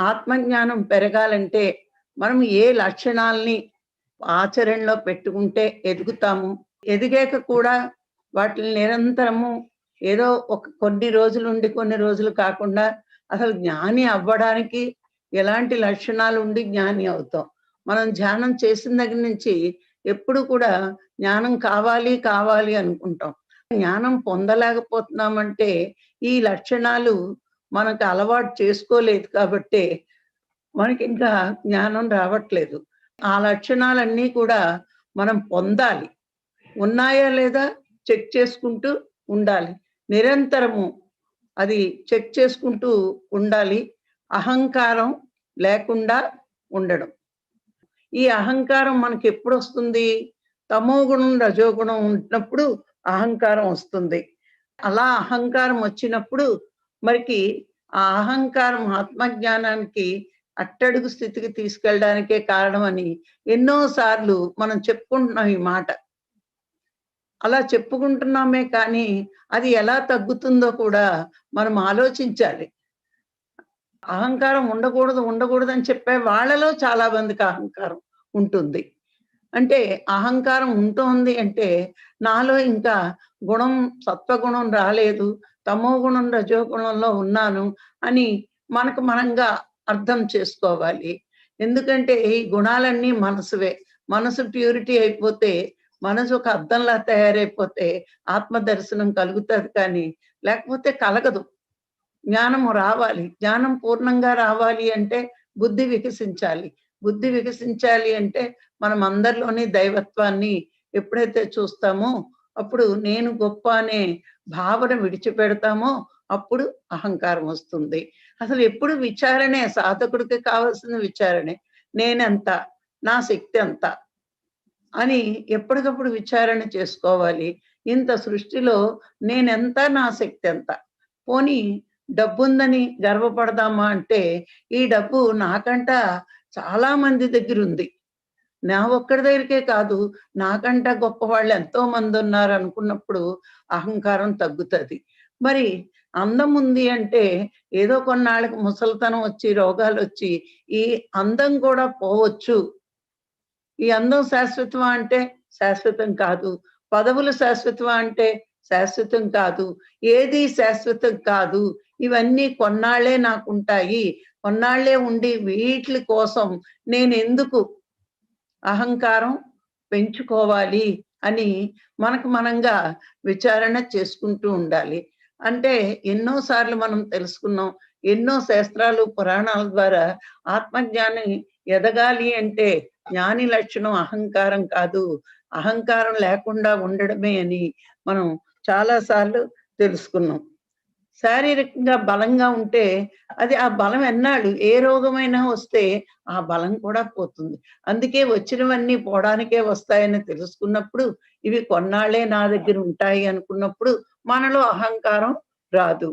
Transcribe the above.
ఆత్మజ్ఞానం పెరగాలంటే మనం ఏ లక్షణాల్ని ఆచరణలో పెట్టుకుంటే ఎదుగుతాము? ఎదిగాక కూడా వాటిని నిరంతరము ఏదో ఒక కొన్ని రోజులు ఉండి కొన్ని రోజులు కాకుండా అసలు జ్ఞాని అవ్వడానికి ఎలాంటి లక్షణాలు ఉండి జ్ఞాని అవుతాం? మనం ధ్యానం చేసిన దగ్గర నుంచి ఎప్పుడు కూడా జ్ఞానం కావాలి కావాలి అనుకుంటాం. జ్ఞానం పొందలేకపోతున్నామంటే ఈ లక్షణాలు మనకు అలవాటు చేసుకోలేదు కాబట్టి మనకి ఇంకా జ్ఞానం రావట్లేదు. ఆ లక్షణాలన్నీ కూడా మనం పొందాలి. ఉన్నాయా లేదా చెక్ చేసుకుంటూ ఉండాలి. నిరంతరము అది చెక్ చేసుకుంటూ ఉండాలి. అహంకారం లేకుండా ఉండడం. ఈ అహంకారం మనకి ఎప్పుడు వస్తుంది? తమో గుణం రజోగుణం ఉన్నప్పుడు అహంకారం వస్తుంది. అలా అహంకారం వచ్చినప్పుడు మరికి ఆ అహంకారం ఆత్మజ్ఞానానికి అట్టడుగు స్థితికి తీసుకెళ్ళడానికే కారణమని ఎన్నో సార్లు మనం చెప్పుకుంటున్నాం ఈ మాట. అలా చెప్పుకుంటున్నామే కానీ అది ఎలా తగ్గుతుందో కూడా మనం ఆలోచించాలి. అహంకారం ఉండకూడదు ఉండకూడదు అని చెప్పే వాళ్ళలో చాలా మందికి అహంకారం ఉంటుంది. అంటే అహంకారం ఉంటుంది అంటే నాలో ఇంకా గుణం సత్వగుణం రాలేదు. తమో గుణం రజోగుణంలో ఉన్నాను అని మనకు మనంగా అర్థం చేసుకోవాలి. ఎందుకంటే ఈ గుణాలన్నీ మనసువే. మనసు ప్యూరిటీ అయిపోతే మనసు ఒక అర్థంలా తయారైపోతే ఆత్మ దర్శనం కలుగుతుంది కానీ లేకపోతే కలగదు. జ్ఞానము రావాలి. జ్ఞానం పూర్ణంగా రావాలి అంటే బుద్ధి వికసించాలి. బుద్ధి వికసించాలి అంటే మనం అందరిలోని దైవత్వాన్ని ఎప్పుడైతే చూస్తామో అప్పుడు నేను గొప్ప అనే భావన విడిచిపెడతామో అప్పుడు అహంకారం వస్తుంది. అసలు ఎప్పుడు విచారణే సాధకుడికి కావాల్సిన విచారణే. నేనెంత? నా శక్తి ఎంత? అని ఎప్పటికప్పుడు విచారణ చేసుకోవాలి. ఇంత సృష్టిలో నేనెంత? నా శక్తి ఎంత? పోనీ డబ్బుందని గర్వపడదామా అంటే ఈ డబ్బు నాకంట చాలా మంది దగ్గర ఉంది నా ఒక్కడి దగ్గరికే కాదు నాకంట గొప్ప వాళ్ళు ఎంతో మంది ఉన్నారు అనుకున్నప్పుడు అహంకారం తగ్గుతుంది. మరి అందం ఉంది అంటే ఏదో కొన్నాళ్ళకి ముసలితనం వచ్చి రోగాలు వచ్చి ఈ అందం కూడా పోవచ్చు. ఈ అందం శాశ్వతం అంటే శాశ్వతం కాదు. పదవులు శాశ్వతం అంటే శాశ్వతం కాదు. ఏది శాశ్వతం కాదు. ఇవన్నీ కొన్నాళ్ళే నాకు ఉంటాయి కొన్నాళ్ళే ఉండి వీటి కోసం నేను ఎందుకు అహంకారం పెంచుకోవాలి అని మనకు మనంగా విచారణ చేసుకుంటూ ఉండాలి. అంటే ఎన్నో సార్లు మనం తెలుసుకున్నాం ఎన్నో శాస్త్రాలు పురాణాల ద్వారా ఆత్మజ్ఞాని ఎదగాలి అంటే జ్ఞాని లక్షణం అహంకారం కాదు. అహంకారం లేకుండా ఉండడమే అని మనం చాలాసార్లు తెలుసుకున్నాం. శారీరకంగా బలంగా ఉంటే అది ఆ బలం ఎన్నాళ్ళు ఏ రోగమైనా వస్తే ఆ బలం కూడా పోతుంది. అందుకే వచ్చినవన్నీ పోవడానికే వస్తాయని తెలుసుకున్నప్పుడు ఇవి కొన్నాళ్ళే నా దగ్గర ఉంటాయి అనుకున్నప్పుడు మనలో అహంకారం రాదు.